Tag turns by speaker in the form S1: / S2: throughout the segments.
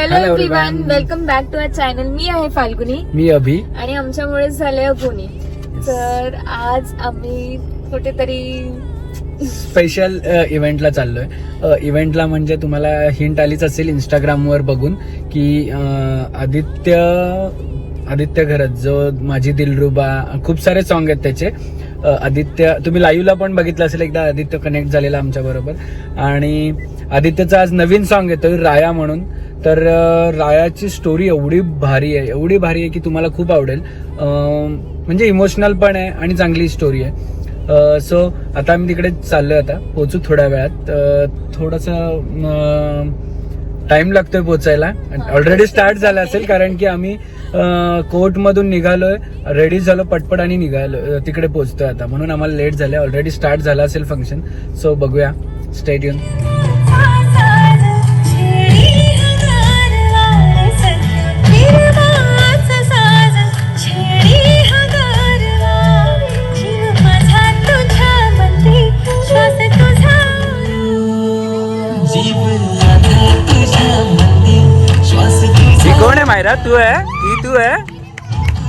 S1: Hello everyone. Welcome back to our channel मी आहे फाल्गुनी
S2: मी अभि
S1: आणि आमच्यामुळेच झालंय पुणे तर आज आम्ही कुठेतरी
S2: स्पेशल इव्हेंटला चाललोय. इव्हेंटला म्हणजे तुम्हाला हिंट आलीच असेल इंस्टाग्रामवर बघून की आदित्य आदित्य घरत जो माझी दिलरुबा खूप सारे सॉन्ग आहेत त्याचे. आदित्य तुम्ही लाईव्हला पण बघितलं असेल एकदा आदित्य कनेक्ट झालेला आमच्या बरोबर. आणि आदित्यचं आज नवीन सॉन्ग येतोय राया म्हणून. तर रायाची स्टोरी एवढी भारी आहे एवढी भारी आहे की तुम्हाला खूप आवडेल. म्हणजे इमोशनल पण आहे आणि चांगली स्टोरी आहे. सो आता आम्ही तिकडे चाललोय आता पोचू थोड्या वेळात. थोडस टाइम लागतोय पोचायला ऑलरेडी स्टार्ट झाला असेल कारण की आम्ही कोर्ट मधून निघालोय रेडी झालो पटपट आणि निघालो तिकडे पोचतोय आता. म्हणून आम्हाला लेट झालंय ऑलरेडी स्टार्ट झाला असेल फंक्शन सो बघूया. स्टेट मायरा तू आहे? ही तू आहे?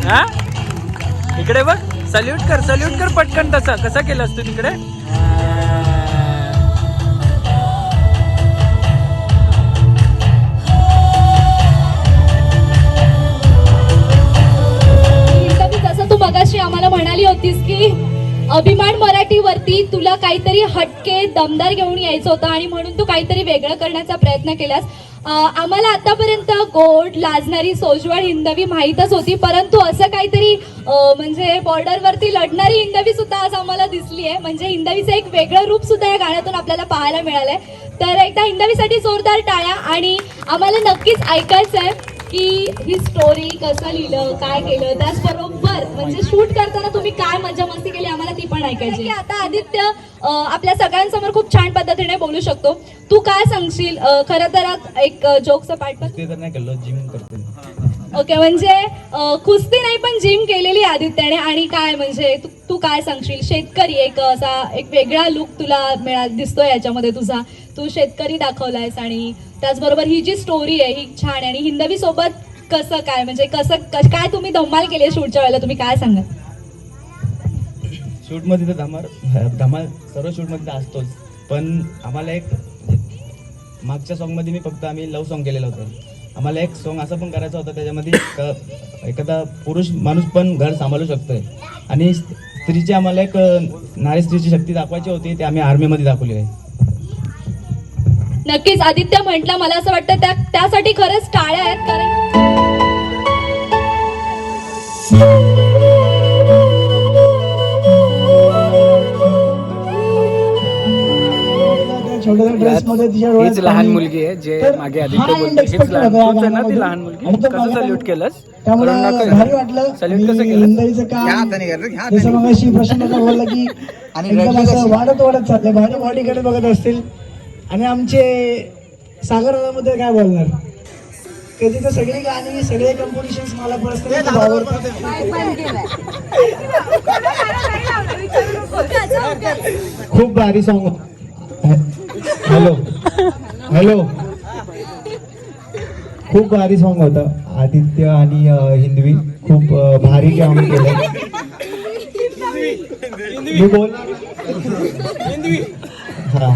S2: हा? इकडे बघ सल्यूट कर सल्यूट कर पटकन तसा. कसा केलास तू तिकडे?
S3: तू आम्हाला म्हणाली होतीस की अभिमान मराठीवरती तुला काहीतरी हटके दमदार घेऊन यायचं होतं आणि म्हणून तू काहीतरी वेगळं करण्याचा प्रयत्न केलास. आम्हाला आतापर्यंत गोड लाजणारी सोजवळ हिंदवी माहीतच होती परंतु असं काहीतरी म्हणजे बॉर्डरवरती लढणारी हिंदवी सुद्धा आज आम्हाला दिसली आहे. म्हणजे हिंदवीचं एक वेगळं रूप सुद्धा या गाण्यातून आपल्याला पाहायला मिळालंय. तर एकदा हिंदवीसाठी जोरदार टाळ्या आणि आम्हाला नक्कीच ऐकायचं आहे की ही स्टोरी कसं लिहिलं काय केलं त्याचबरोबर म्हणजे शूट करताना तुम्ही काय मजा मस्ती केली आम्हाला ती पण ऐकायची. आता आदित्य आपल्या सगळ्यांसमोर खूप छान पद्धतीने बोलू शकतो. तू काय सांगशील? खरं तर एक जोकचं पार्ट पण
S4: ते तर नाही केलं जिम करतो
S3: ओके म्हणजे कुस्ती नाही पण जिम केलेली आदित्याने. आणि काय म्हणजे तू तू काय सांगशील? शेतकरी एक असा एक वेगळा लुक तुला मिळा दिसतोय याच्यामध्ये तुझा. तू शेतकरी दाखवलायस आणि त्याचबरोबर ही जी स्टोरी आहे ही छान आहे. आणि हिंदवी सोबत कसं काय? म्हणजे कसं काय तुम्ही धमाल केली आहे शूटच्या वेळेला? तुम्ही काय सांगा
S4: शूटमध्ये तर धमाल धमाल सर्व शूटमध्ये तर असतोच. पण आम्हाला एक मागच्या सॉन्गमध्ये मी फक्त आम्ही लव सॉंग केलेलं होतं. आम्हाला एक सॉन्ग असं पण करायचं होतं त्याच्यामध्ये एखादा पुरुष माणूस पण घर सांभाळू शकतोय. आणि स्त्रीची आम्हाला एक नारी स्त्रीची शक्ती दाखवायची होती ते आम्ही आर्मीमध्ये दाखवली आहे.
S3: नक्कीच. आदित्य म्हटलं मला असं वाटतं त्या त्यासाठी खरंच टाळ्या आहेत कारण
S2: हीच लहान. मुलगी आहे जे मागे आदित्य बोलतो हीच लहान तूच आहे ना ती. लहान मुलगी? कसं सल्यूट केलंस?
S5: त्यामुळे
S2: करून दाखव.
S5: भारी वाटलं.
S2: सल्यूट कसं केलं
S5: जसं प्रश्न बोलला की वाढत वाढत चाललंय. भारी बॉडीकडे बघत असतील. आणि आमचे सागरमध्ये काय बोलणार? कधी तर सगळी गाणी सगळे कंपोजिशन मला पर्सनली खूप आवडतात खूप भारी सॉंग हॅलो हॅलो खूप भारी सॉन्ग होतं. आदित्य आणि अं, हिंदवी खूप अं, भारी काम केलं. मी बोल हा.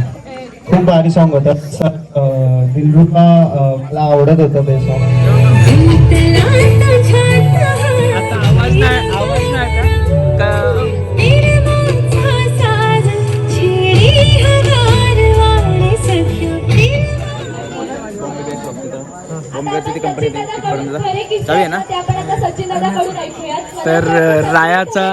S5: खूप भारी सॉन्ग होतं. दिलरुबा मला आवडत होतं ते सॉन्ग
S2: आता जाऊया ना? तर रायाचा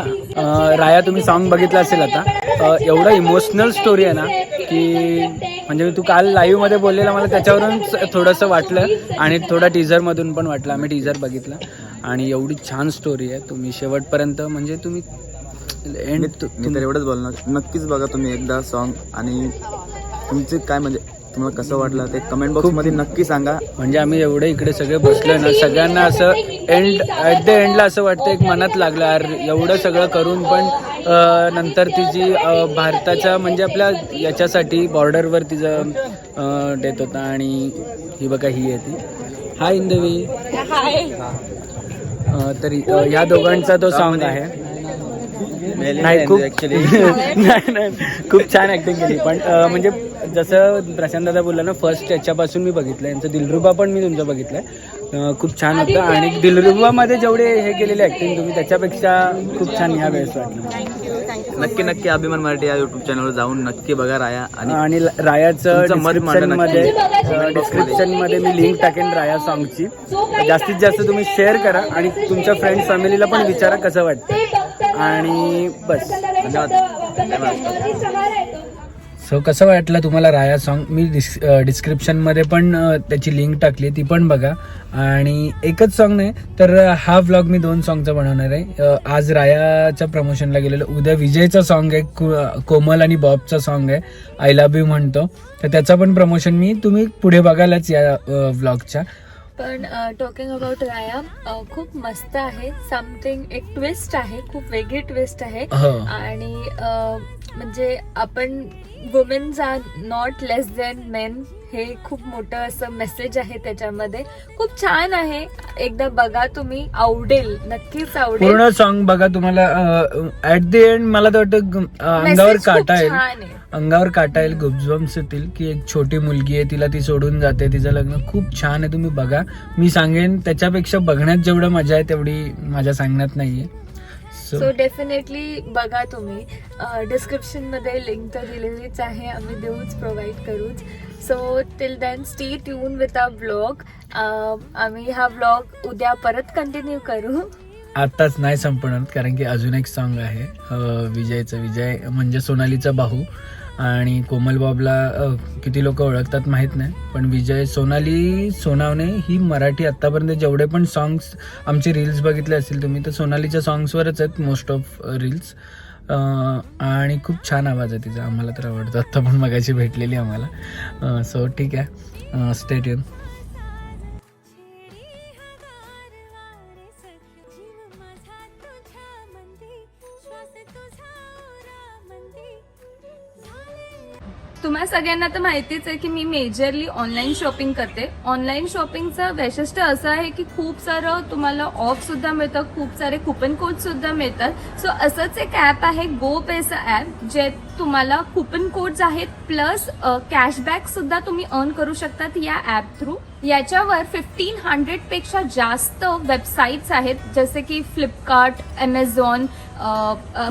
S2: राया तुम्ही सॉन्ग बघितलं असेल आता. एवढा एवढं इमोशनल स्टोरी आहे ना की म्हणजे तू काल लाईव्हमध्ये बोललेला मला त्याच्यावरून थोडंसं वाटलं आणि थोडा टीझर मधून पण वाटलं. आम्ही टीझर बघितला. आणि एवढी छान स्टोरी आहे. तुम्ही शेवटपर्यंत म्हणजे तुम्ही एंड
S6: मी तर एवढंच बोलणार. नक्कीच बघा तुम्ही एकदा सॉन्ग आणि तुमचे काय म्हणजे तुम्हाला कसं वाटलं ते कमेंट बॉक्समध्ये नक्की सांगा.
S2: म्हणजे आम्ही एवढे इकडे सगळे बसलोय ना सगळ्यांना असं एंड ॲट द एंडला असं वाटतं एक मनात लागलं यार एवढं सगळं करून पण नंतर तिची भारताच्या म्हणजे आपल्या याच्यासाठी बॉर्डरवर तिचं डेथ होता आणि ही बघा ही आहे ती. हाय इंदवी अं, तर ह्या दोघांचा तो सॉन्ग आहे. नाही खूप नाही खूप छान ऍक्टिंग केली. पण म्हणजे जसं प्रशांत दादा बोलला ना फर्स्ट याच्यापासून मी बघितलं यांचं दिलरुबा पण मी तुमचं बघितलंय. अं, खूप छान होतं. आणि दिलरुबामध्ये जेवढे हे केलेले ऍक्टिंग तुम्ही त्याच्यापेक्षा खूप छान ह्या वेळेस वाटलं.
S6: नक्की नक्की अभिमान मराठी या युट्यूब चॅनलवर जाऊन नक्की बघा राया आणि
S2: आणि रायाचं
S6: तुमचं मत मांडा
S2: डिस्क्रिप्शनमध्ये डिस्क्रिप्शनमध्ये मी लिंक टाकेन राया सॉन्गची जास्तीत जास्त तुम्ही शेअर करा आणि तुमच्या फ्रेंड्स फॅमिलीला पण विचारा कसं वाटतं आणि बस. सो कसं वाटलं तुम्हाला राया सॉन्ग मी डिस् डिस्क्रिप्शनमध्ये पण त्याची लिंक टाकली ती पण बघा. आणि एकच सॉन्ग नाही तर हा व्लॉग मी दोन सॉन्गचा बनवणार आहे. आज रायाच्या प्रमोशनला गेलेलो. उद्या विजयचा सॉन्ग आहे कोमल आणि बॉबचा सॉन्ग आहे. आय लव्ह यू म्हणतो. तर त्याचा पण प्रमोशन मी तुम्ही पुढे बघायलाच या व्लॉगच्या
S1: पण टॉकिंग अबाउट राया खूप मस्त आहे. समथिंग एक ट्विस्ट आहे खूप वेगळी ट्विस्ट आहे.
S2: हो.
S1: आणि म्हणजे आपण womens are not less than men हे खूप मोठं असं मेसेज आहे त्याच्यामध्ये. खूप छान आहे. एकदा बघा तुम्ही आवडेल. नक्कीच आवडेल.
S2: पूर्ण सॉन्ग बघा तुम्हाला ऍट द एंड मला तर वाटतं अंगावर काटा येईल. अंगावर काटा येईल गुब्जबम्स येतील की एक छोटी मुलगी आहे तिला ती सोडून जाते तिचं लग्न खूप छान आहे तुम्ही बघा. मी सांगेन त्याच्यापेक्षा बघण्यात जेवढं मजा आहे तेवढी माझ्या सांगण्यात नाहीये. सो
S1: डेफिनेटली बघा तुम्ही. डिस्क्रिप्शनमध्ये लिंक तर दिलेलीच आहे. आम्ही देऊच प्रोव्हाइड करूच. So till then stay tune with a blog आम्ही हा ब्लॉग उद्या परत कंटिन्यू करू.
S2: आताच नाही संपणार कारण की अजून एक सॉन्ग आहे. विजयचं. विजय म्हणजे सोनालीचा भाऊ. आणि कोमलबाबला किती लोक ओळखतात माहीत नाही पण विजय सोनाली सोनावणे ही मराठी आत्तापर्यंत जेवढे पण सॉंग्स आमचे रील्स बघितले असतील तुम्ही तर सोनालीच्या सॉंग्सवरच आहेत मोस्ट ऑफ रील्स आणि खूप छान आवाज आहे तिचा आम्हाला तर आवडतो. आत्ता पण मगाशी भेटलेली आम्हाला. सो ठीक आहे. स्टेट येऊन
S7: तुम्हा सगळ्यांना तर माहितीच आहे की मी मेजरली ऑनलाईन शॉपिंग करते. ऑनलाईन शॉपिंगचं वैशिष्ट्य असं आहे की खूप सारं तुम्हाला ऑफ सुद्धा मिळतं खूप सारे कुपन कोड सुद्धा मिळतात. सो असंच एक ॲप आहे गो पैसा ॲप जे तुम्हाला कुपन कोड्स आहेत प्लस कॅशबॅक सुद्धा तुम्ही अर्न करू शकतात या ॲप थ्रू याच्यावर फिफ्टीन हंड्रेडपेक्षा जास्त वेबसाईट्स आहेत जसे की फ्लिपकार्ट ॲमेझॉन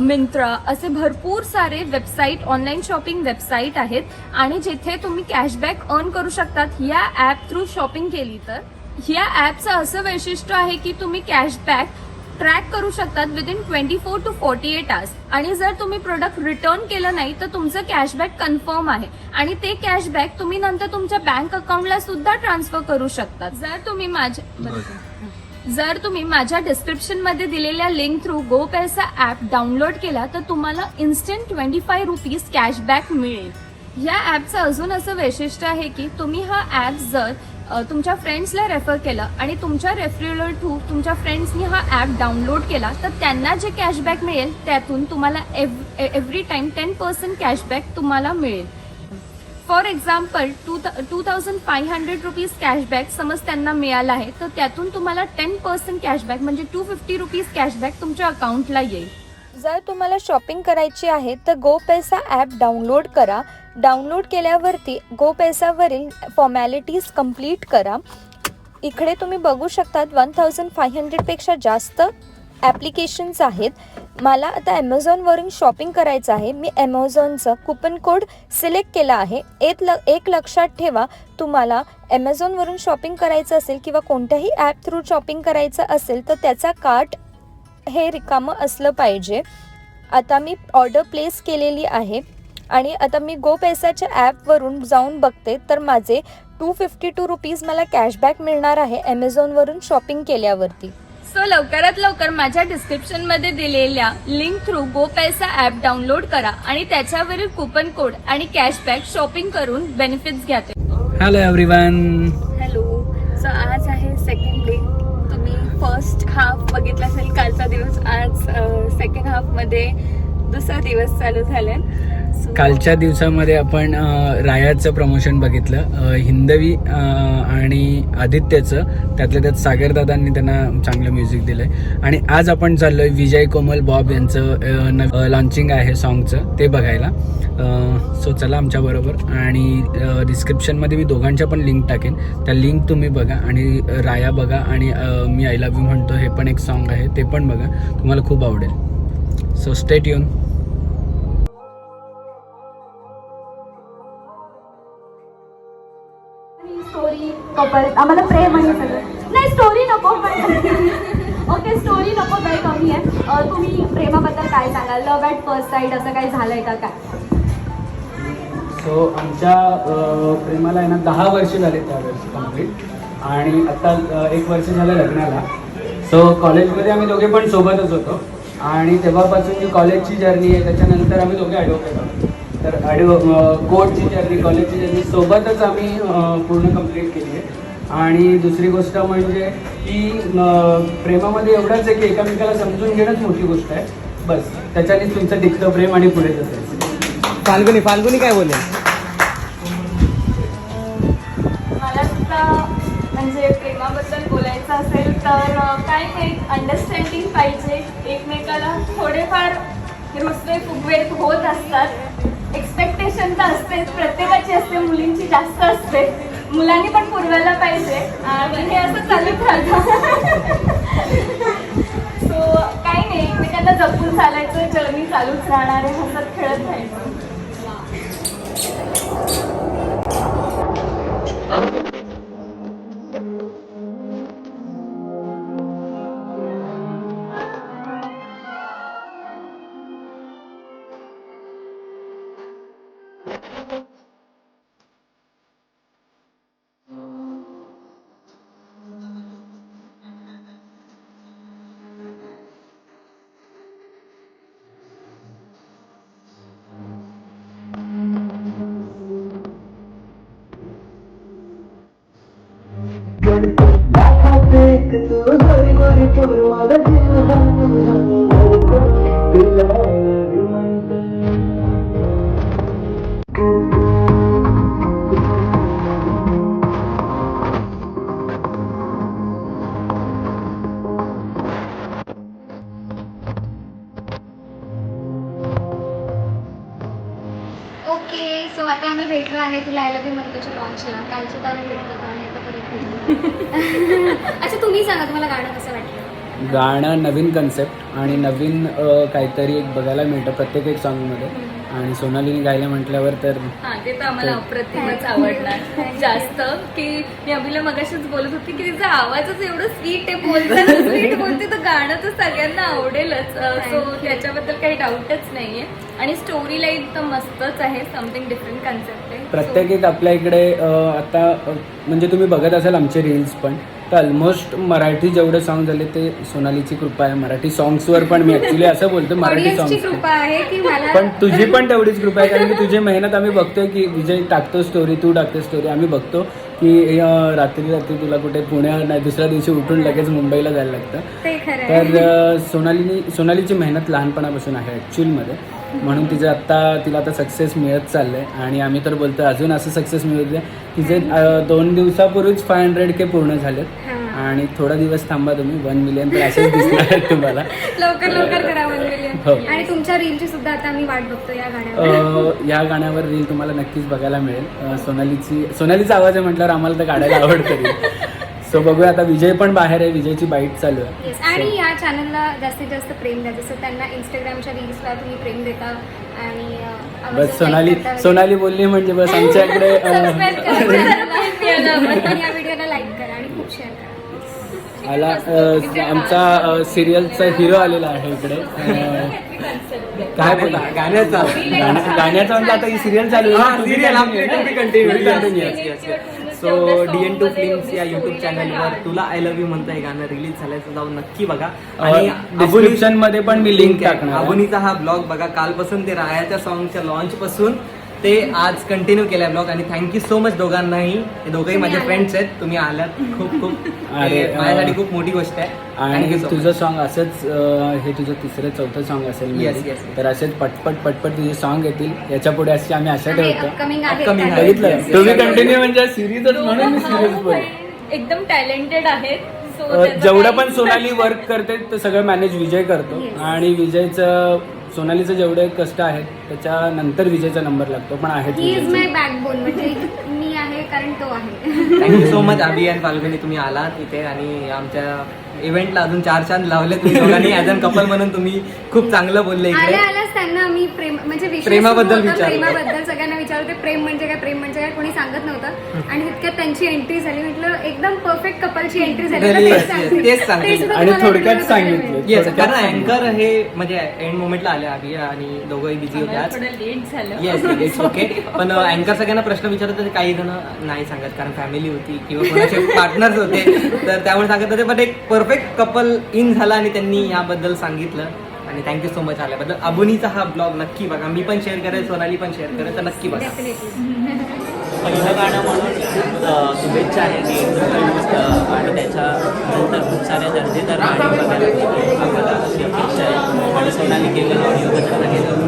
S7: मिंत्रा असे भरपूर सारे वेबसाईट ऑनलाईन शॉपिंग वेबसाईट आहेत. आणि जिथे तुम्ही कॅशबॅक अर्न करू शकतात या ॲप थ्रू शॉपिंग केली तर. ह्या ॲपचं असं वैशिष्ट्य आहे की तुम्ही कॅशबॅक ट्रॅक करू शकतात within twenty four to forty eight hours आणि जर तुम्ही प्रोडक्ट रिटर्न केलं नाही तर तुमचं कॅशबॅक कन्फर्म आहे. आणि ते कॅशबॅक तुम्ही नंतर तुमच्या बँक अकाउंटला सुद्धा ट्रान्सफर करू शकता जर तुम्ही माझ्या जर तुम्ही माझ्या डिस्क्रिप्शनमध्ये दिलेल्या लिंक थ्रू गो पैसा ॲप डाउनलोड केला तर तुम्हाला instant twenty five rupees cashback मिळेल. या ॲपचं अजून असं वैशिष्ट्य आहे की तुम्ही हा ॲप जर तुमच्या फ्रेंड्सला रेफर केलं आणि तुमच्या रेफरल थ्रू तुमच्या फ्रेंड्सनी हा ॲप डाउनलोड केला तर त्यांना जे कॅशबॅक मिळेल त्यातून तुम्हाला every time ten percent cashback तुम्हाला मिळेल. For example two two thousand five hundred rupees cashback समज त्यांना मिळाला आहे तर त्यातून तुम्हाला टेन पर्सेंट कॅशबॅक म्हणजे टू फिफ्टी रुपीज कॅशबॅक तुमच्या अकाउंटला येईल.
S1: जर तुम्हाला शॉपिंग करायची आहे तर गो पैसा ॲप डाउनलोड करा. डाउनलोड केल्यावरती गो पैसावरील फॉर्मॅलिटीज कंप्लीट करा. इकडे तुम्ही बघू शकतात वन थाउजंड फाय हंड्रेडपेक्षा जास्त ॲप्लिकेशन्स आहेत. मला आता ॲमेझॉनवरून शॉपिंग करायचं आहे. मी ॲमेझॉनचं कुपन कोड सिलेक्ट केला आहे. एक ल एक लक्षात ठेवा तुम्हाला ॲमेझॉनवरून शॉपिंग करायचं असेल किंवा कोणत्याही ॲप थ्रू शॉपिंग करायचं असेल तर त्याचा कार्ट हे रिकामं असलं पाहिजे. आता मी ऑर्डर प्लेस केलेली आहे. आणि आता मी गो पैसाच्या ॲपवरून जाऊन बघते. तर माझे टू फिफ्टी टू रुपीज मला कॅशबॅक मिळणार आहे ॲमेझॉनवरून शॉपिंग केल्यावरती.
S7: सो लवकरात लवकर माझ्या डिस्क्रिप्शनमध्ये दिलेल्या लिंक थ्रू गो पैसा ऍप डाउनलोड करा आणि त्याच्यावरील कुपन कोड आणि कॅशबॅक शॉपिंग करून बेनिफिट्स घ्या
S2: हॅलो एव्हरीवन
S7: हॅलो सो आज आहे सेकंड डे तुम्ही फर्स्ट हाफ बघितला असेल कालचा दिवस. आज सेकंड हाफमध्ये दुसरा दिवस चालू झालाय.
S2: कालच्या दिवसामध्ये आपण रायाचं प्रमोशन बघितलं. हिंदवी आणि आदित्यचं. त्यातल्या त्यात सागरदादांनी त्यांना चांगलं म्युझिक दिलंय. आणि आज आपण चाललोय विजय कोमल बॉब यांचं लॉन्चिंग आहे सॉन्गचं ते बघायला. सो चला आमच्या बरोबर. आणि डिस्क्रिप्शनमध्ये मी दोघांच्या पण लिंक टाकेन. त्या लिंक तुम्ही बघा आणि राया बघा आणि मी आय लव्ह यू म्हणतो हे पण एक सॉन्ग आहे ते पण बघा. तुम्हाला खूप आवडेल. सो स्टेट येऊन
S3: स्टोरी कपल आम्हाला प्रेम आहे सगळं. नाही स्टोरी नको ओके स्टोरी नको वेळ कमी आहे. तुम्ही प्रेमाबद्दल काय सांगाल? लव्ह ॲट फर्स्ट साईड असं काही झालंय का काय?
S2: सो आमच्या प्रेमाला आहे ना दहा वर्ष झाले त्यावेळेस कंप्लीट आणि आता अ, एक वर्ष झालं लग्नाला. सो कॉलेजमध्ये आम्ही दोघे पण सोबतच होतो. आणि तेव्हापासून जी कॉलेजची जर्नी आहे त्याच्यानंतर आम्ही दोघे ॲडव्होकेट आहोत. तर ॲडव्हो कोर्टची जर्नी कॉलेजची जर्नी सोबतच आम्ही पूर्ण कंप्लीट केली आहे. आणि दुसरी गोष्ट म्हणजे की प्रेमामध्ये एवढंच आहे की एकामेकाला समजून घेणंच मोठी गोष्ट आहे. बस त्याच्यानेच तुमचं टिकतं प्रेम आणि पुढे जातं.
S5: फाल्गुनी फाल्गुनी काय बोलेल?
S7: मला सुद्धा म्हणजे प्रेमाबद्दल बोलायचं असेल तर काय नाही अंडरस्टँडिंग पाहिजे. एकमेकाला थोडेफार रुसवे फुगवे होत असतात. एक्सपेक्टेशन तर असतेच प्रत्येकाची असते मुलींची जास्त असते. मुलांनी पण पुरवायला पाहिजे. आणि हे असं चालूच राहतं सो काही नाही एकमेकांना जपून चालायचं जर्नी चालूच राहणार आहे हसत खेळत राहायचं.
S8: ओके गाणं
S2: नवीन कन्सेप्ट आणि नवीन अ, काहीतरी एक बघायला मिळतं प्रत्येक एक सॉन्गमध्ये आणि सोनालीने गायला म्हटल्यावर तर
S7: हा ते तर आम्हाला अप्रतिमच आवडणार. जास्त की मी अभिला मगाशीच बोलत होती की तिचा आवाजच एवढं स्वीट आहे बोलताना स्वीट बोलते तर गाणं तर सगळ्यांना आवडेलच. सो त्याच्याबद्दल काही डाऊटच नाहीये. आणि स्टोरी लाईन तर मस्तच आहे समथिंग डिफरंट कन्सेप्ट आहे.
S2: प्रत्येक एक आपल्या इकडे अ, आता अ, म्हणजे तुम्ही बघत असाल आमचे रील्स पण. तर ऑलमोस्ट मराठी जेवढे सॉन्ग झाले ते सोनालीची कृपा आहे. मराठी सॉंग्सवर पण मी ऍक्च्युली असं बोलतो मराठी सॉंग्स
S8: मला
S2: पण तुझी पण तेवढीच कृपा आहे कारण की तुझी मेहनत आम्ही बघतोय की विजय टाकतो स्टोरी तू टाकते स्टोरी आम्ही बघतो की रात्री रात्री तुला कुठे पुण्या नाही दुसऱ्या दिवशी उठून लगेच मुंबईला जायला लागतं. तर सोनालीनी सोनालीची मेहनत लहानपणापासून आहे ॲक्च्युअलमध्ये म्हणून तिचं आत्ता तिला आता सक्सेस मिळत चाललंय. आणि आम्ही तर बोलतो अजून असं सक्सेस मिळत तिचे दोन दिवसापूर्वीच फाय हंड्रेड के पूर्ण झालेत. आणि थोडा दिवस थांबा तुम्ही वन मिलियन तर असेच दिसणार तुम्हाला.
S8: लवकर लवकर करा one million.
S2: हो.
S8: आणि तुमच्या रीलची सुद्धा आता आम्ही वाट बघतो या गाण्यावर.
S2: या गाण्यावर रील तुम्हाला नक्कीच बघायला मिळेल. सोनालीची सोनालीचा आवाज आहे म्हटल्यावर आम्हाला तर काढायला आवडतं सो बघूया आता विजय पण बाहेर आहे विजयची बाईट चालू आहे.
S8: आणि या चॅनलला जास्तीत जास्त प्रेम द्या. जसं त्यांना इंस्टाग्रामच्या रील्सला तुम्ही प्रेम देता आणि अं,
S2: बस सोनाली
S8: like करता वगैरे.
S2: सोनाली बोलली म्हणजे बस आमच्याकडे अ,
S8: Subscribe करा. channel ला. आणि या व्हिडिओला लाईक करा आणि खूप शेअर करा.
S2: आला अ, आमचा सिरियलचा हिरो आलेला आहे इकडे. अ, काय बोला गाण्याचा. गाण्याचा म्हणजे आता ही सिरियल चालू आहे.
S9: So D N two films या युट्यूब चॅनलवर तुला आय लव्ह यू म्हणतं हे गाणं रिलीज झाल्याचं जाऊन नक्की बघा. आणि
S2: डिस्क्रिप्शनमध्ये पण मी लिंक
S9: आहे.
S2: टाकणार आहे.
S9: अबोनीचा हा ब्लॉग बघा कालपासून ते रायाच्या सॉन्गच्या लॉन्च पासून ते आज कंटिन्यू केलाय ब्लॉग आणि थँक्यू सो मच दोघांनाही. हे दोघंही माझे फ्रेंड्स आहेत. तुम्ही आलात. खूप खूप.
S2: अरे,
S9: हे माझ्यासाठी खूप मोठी गोष्ट आहे.
S2: आणि तुझं. सॉन्ग असंच अं, हे तुझं तिसरं चौथं सॉन्ग असेल
S9: Yes,
S2: maybe.
S9: yes, yes.
S2: तर असेच पटपट पटपट तुझे सॉन्ग येतील. याच्यापुढे अशी आम्ही आशा ठेवतो.
S8: अपकमिंग आहे
S9: Upcoming आहे.
S2: बघितलं?
S9: Yes, yes.
S2: तुम्ही कंटिन्यू म्हणजे सिरीजच म्हणून मी सिरीज बोल.
S7: एकदम टॅलेंटेड आहेत.
S2: अ, जेवढं पण सोनाली वर्क करते ते सगळं मॅनेज विजय करतो. आणि विजयचं सोनालीचं जेवढे कष्ट आहेत त्याच्यानंतर विजयचा नंबर लागतो पण आहेत
S8: ही इज
S2: विजयचे.
S8: माय बॅकबोन म्हणजे मी आहे कारण तो आहे.
S9: थँक्यू सो मच अभि आणि फाल्गुनी तुम्ही आलात इथे आणि आमच्या इव्हेंटला अजून चार चांद लावले तुम्ही दोघांनी ॲज अन कपल म्हणून तुम्ही खूप चांगलं बोलले इकडे.
S8: आल्या त्यांना मी प्रेम म्हणजे
S9: प्रेमाबद्दल विचारलं.
S8: प्रेमाबद्दल सगळ्यांना विचारते प्रेम म्हणजे काय? प्रेम म्हणजे काय? कोणी सांगत नव्हतं. आणि तितक्यात त्यांची एंट्री झाली. म्हटलं एकदम परफेक्ट कपलची एंट्री झाली. तर
S9: Yes,
S8: तेच
S9: yes,
S8: सांगते.
S9: तेच सांगते.
S8: ते सुद्धा
S2: आणि
S8: तुम्हाला
S2: थोडक्यात सांगितलं.
S9: येस कारण
S2: सांगितलं.
S9: अँकर हे म्हणजे एंड मोमेंटला आले अभि आणि दोघंही बिझी होते आज.
S7: थोडं लेट झालं.
S9: येस इट्स ओके पण अँकर सगळ्यांना प्रश्न विचारत होते काही जण नाही सांगत कारण फॅमिली होती किंवा कोणाचे पार्टनर्स होते. तर त्यामुळे सांगत होते पण एक परफेक्ट कपल इन झाला आणि त्यांनी याबद्दल सांगितलं. आणि थँक्यू सो मच आल्याबद्दल अबुनीचा हा ब्लॉग नक्की बघा. मी पण शेअर करेल सोनाली पण शेअर करेल तर नक्की बघा.
S10: पहिलं गाणं म्हणून शुभेच्छा आहे आणि त्याच्यानंतर खूप साऱ्या दर्जेदार गाणी बघायला आम्हाला अशी अपेक्षा आहे. आणि सोनाली केलं ऑडिओ बद्दल सांगितलं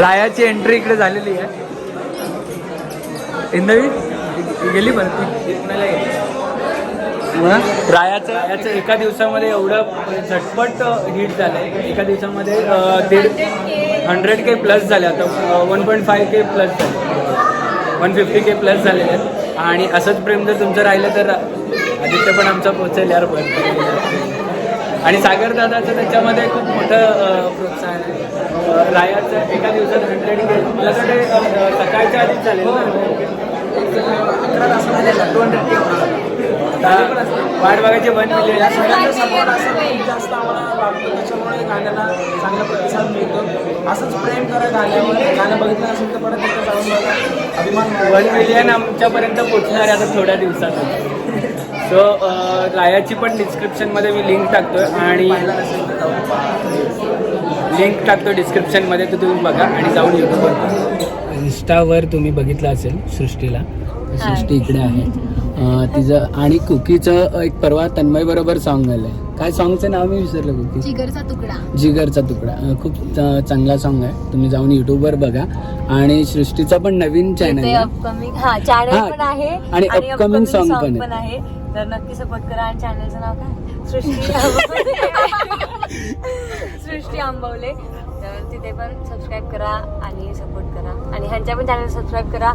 S2: रायाची एंट्री इकडे झालेली आहे. इंदवी गेली परत? रायाचं याचं एका दिवसामध्ये एवढं झटपट हिट आहे एका दिवसामध्ये दीड हंड्रेड के प्लस झाले. आता one point five K plus झाले. वन फिफ्टी के प्लस झालेले आहेत. आणि असंच प्रेम जर तुमचं राहिलं तर आदित्य पण आमचा पोचेल यार आणि सागर दादाचं त्याच्यामध्ये खूप मोठं प्रोत्साहन आहे. रायाचं एका दिवसात हंड्रेड के मला असं सकाळच्या आधीच झाले वाट बघायचे वन मिलियन
S5: जास्त आम्हाला लागतो त्याच्यामुळे गाण्याला चांगला प्रतिसाद मिळतो. असंच प्रेम करा गाण्यावर गाणं बघितलं असेल तर परत एकदा जाऊन बघा. अभिमान
S2: वन मिलियन आमच्यापर्यंत पोचणार आहे आता थोड्या दिवसातच. सो रायाची पण डिस्क्रिप्शनमध्ये मी लिंक टाकतोय आणि लिंक टाकतो डिस्क्रिप्शनमध्ये तर तुम्ही बघा आणि जाऊन युट्यूबवर इन्स्टावर तुम्ही बघितलं असेल सृष्टीला सृष्टी इकडे आहे. तिचं आणि कुकीचं एक परवा तन्मय बरोबर सॉन्ग आलंय. काय सॉन्गचं नाव मी विसरलं कुकी?
S8: जिगरचा तुकडा.
S2: जिगरचा तुकडा. खूप चांगला सॉन्ग आहे. तुम्ही जाऊन युट्यूबवर बघा. आणि सृष्टीचा पण नवीन चॅनल आहे.
S11: अपकमिंग चॅनल पण आहे
S2: आणि upcoming song पण आहे.
S11: तर नक्की सपोर्ट करा. आणि चॅनलचं नाव काय? सृष्टी. आंबवले तर तिथे पण सबस्क्राईब करा आणि सपोर्ट करा. आणि ह्यांच्या पण चॅनल सबस्क्राईब करा.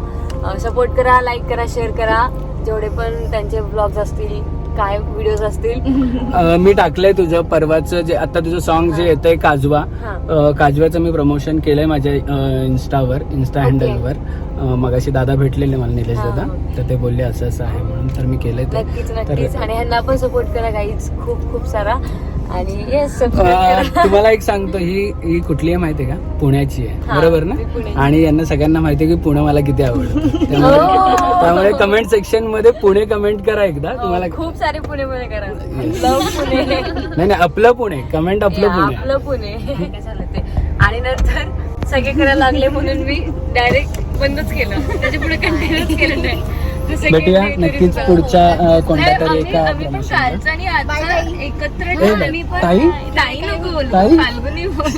S11: सपोर्ट करा लाईक करा शेअर करा. जेवढे पण त्यांचे ब्लॉग्स असतील काय व्हिडिओज असतील.
S2: अं, मी टाकलंय तुझं परवाचं जे आता तुझं सॉन्ग जे येतंय काजवा.
S11: हा.
S2: अं, काजव्याचं मी प्रमोशन केलंय माझ्या अं, इन्स्टा
S11: Okay.
S2: हँडलवर मगाशी दादा भेटलेले मला निलेश
S11: हा.
S2: दादा. तर ते बोलले असं असं आहे म्हणून. तर मी केलंय ते.
S11: नक्कीच
S2: तर
S11: नक्कीच. आणि ह्यांना पण सपोर्ट करा काहीच खूप खूप सारा. आणि येस
S2: तुम्हाला एक सांगतो ही ही कुठली आहे माहिती आहे का? पुण्याची आहे.
S11: हा,
S2: बरोबर ना. आणि यांना सगळ्यांना माहिती आहे की पुणे मला किती आवडतं. त्यामुळे
S11: हो.
S2: कमेंट सेक्शनमध्ये पुणे कमेंट करा एकदा. तुम्हाला
S11: खूप सारे पुणे पुणे करा. लव पुणे.
S2: नाही नाही आपलं पुणे. कमेंट आपलं पुणे.
S11: आपलं पुणे. आणि नंतर सगळे करायला लागले म्हणून मी डायरेक्ट बंदच केलं. त्याच्या पुढे कंटिन्यूच केलं नाही.
S2: भेटूया. नक्कीच पुढच्या कोणत्या तरी एका
S7: एकत्र
S2: ताई?
S7: ताई नको? फाल्गुनी बोल?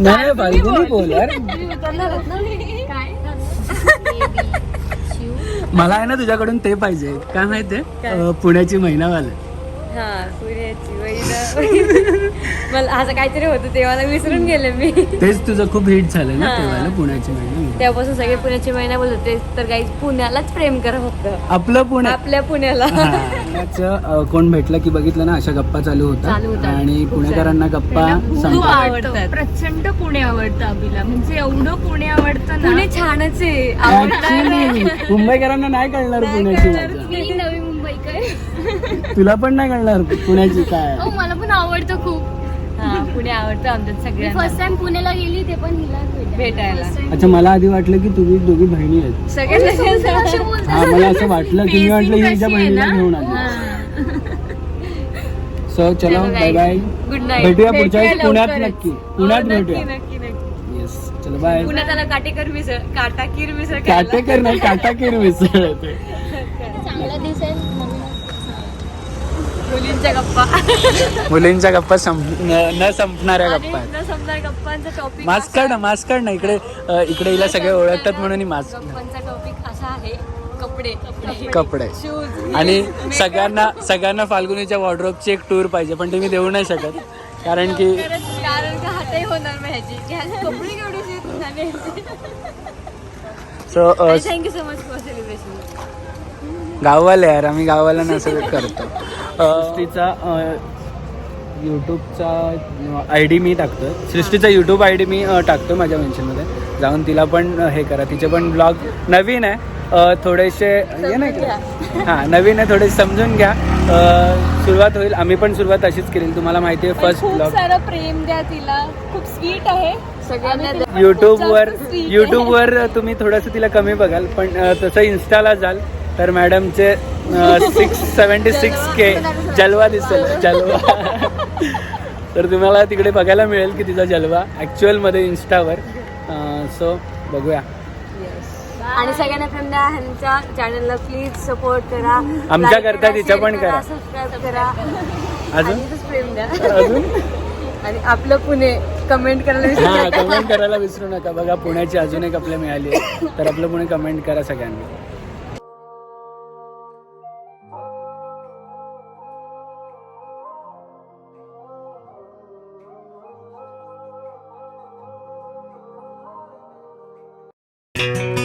S2: नाही फाल्गुनी बोल. मला आहे ना तुझ्याकडून ते पाहिजे. काय माहितीये? पुण्याची महिनावाला.
S11: हा पुण्याची वहिनं. मला असं काहीतरी होतं ते मला विसरून गेले मी.
S2: तेच तुझं खूप हिट झालं ना
S11: हा.
S2: तेव्हा पुण्याची महिना
S11: तेव्हापासून सगळे पुण्याची महिना बोलत होते तर काही पुण्यालाच प्रेम करा फक्त.
S2: आपलं पुणे
S11: आपल्या पुण्याला.
S2: हा, पुण्याचं, अं, कोण भेटलं की बघितलं ना अशा गप्पा चालू
S11: चालू
S2: होतात.
S11: होतात.
S2: आणि
S11: खूप
S2: पुणेकरांना गप्पा
S7: खूप
S2: सांगतात
S7: आवडतं प्रचंड पुणे आवडतं अभिला म्हणजे एवढं पुणे आवडतं ना.
S11: पुणे छानच आहे.
S2: Actually, मुंबईकरांना नाही कळणार पुण्याची मजा.
S8: मी
S2: तुला पण नाही कळणार पुण्याची काय.
S8: हो मला पण आवडतं खूप.
S11: हा पुणे आवडतं सगळ्यांना.
S8: फर्स्ट टाइम पुण्याला गेली ते पण हिला भेटायला.
S2: अच्छा मला आधी वाटलं की तुम्ही दोघी बहिणी आहेत.
S11: सगळ्यांना.
S2: हा मला असं वाटलं की मी वाटलं ही हिच्या बहिणीला घेऊन आली. सो चलो बाय बाय
S11: गुड नाईट
S2: भेटूया पुढच्या वेळेस. पुण्यात नक्की. पुण्यात भेटूया.
S11: हो, नक्की नक्की.
S2: येस चलो बाय
S11: पुण्यात आला काटेकर मिसळ काटाकीर मिसळ खायला.
S2: काटेकर नाही काटाकीर मिसळ.
S8: चांगला दिसेल.
S11: मुलींच्या गप्पा.
S2: मुलींच्या गप्पा संप न न संपणाऱ्या
S11: आणि
S2: गप्पा आहेत.
S11: न समजा गप्पांचा टॉपिक
S2: मास्क काढ ना मास्क काढ ना. इकडे अ, इकडे हिला सगळे ओळखतात म्हणून ही मास्क
S11: गप्पांचा टॉपिक असा आहे. कपडे. कपडे.
S2: कपडे.
S11: शूज
S2: आणि सगळ्यांना सगळ्यांना फाल्गुनीच्या वॉर्ड्रोबची एक टूर पाहिजे पण ते मी देऊ नाही शकत. कारण की
S11: कारण का हातही होणार नाही ह्याची की ह्याची कपडे केवढी झाले.
S2: So
S11: thank you so much for celebration
S2: गाववाले यार आम्ही गावाला नसं करतो. सृष्टीचा यूट्यूबचा आय डी मी टाकतो सृष्टीचा यूट्यूब आय डी मी टाकतो माझ्या मेन्शनमध्ये जाऊन तिला पण हे करा. तिचे पण ब्लॉग नवीन आहे. थोडेसे ये नाही हां नवीन आहे थोडे समजून घ्या. सुरुवात होईल. आम्ही पण सुरुवात अशीच केली. तुम्हाला माहिती आहे फर्स्ट
S3: खूप
S2: ब्लॉग
S3: सारं प्रेम द्या तिला. खूप स्वीट आहे.
S11: सगळ्यांना
S2: यूट्यूबवर. यूट्यूबवर तुम्ही थोडंसं तिला कमी बघाल पण तसं इन्स्टाला जाल. तर मॅडमचे सिक्स सेवन्टी सिक्स के जलवा दिसेल. जलवा. तर तुम्हाला तिकडे बघायला मिळेल की तिचा जलवा ॲक्च्युअलमध्ये इन्स्टावर सो बघूया.
S11: आणि सगळ्यांना फ्रेंड ह्यांच्या चॅनलला प्लीज सपोर्ट करा.
S2: आमच्या करता तिच्या पण करा.
S11: सबस्क्राईब करा.
S2: अजून?
S11: प्रेम द्या.
S2: अजून?
S11: आणि आपलं पुणे कमेंट करायला विसरू
S2: हां
S11: नका.
S2: कमेंट करायला विसरू नका. बघा पुण्याची अजून एक आपल्याला मिळाली आहे. तर आपलं पुणे कमेंट करा सगळ्यांनी. Thank you.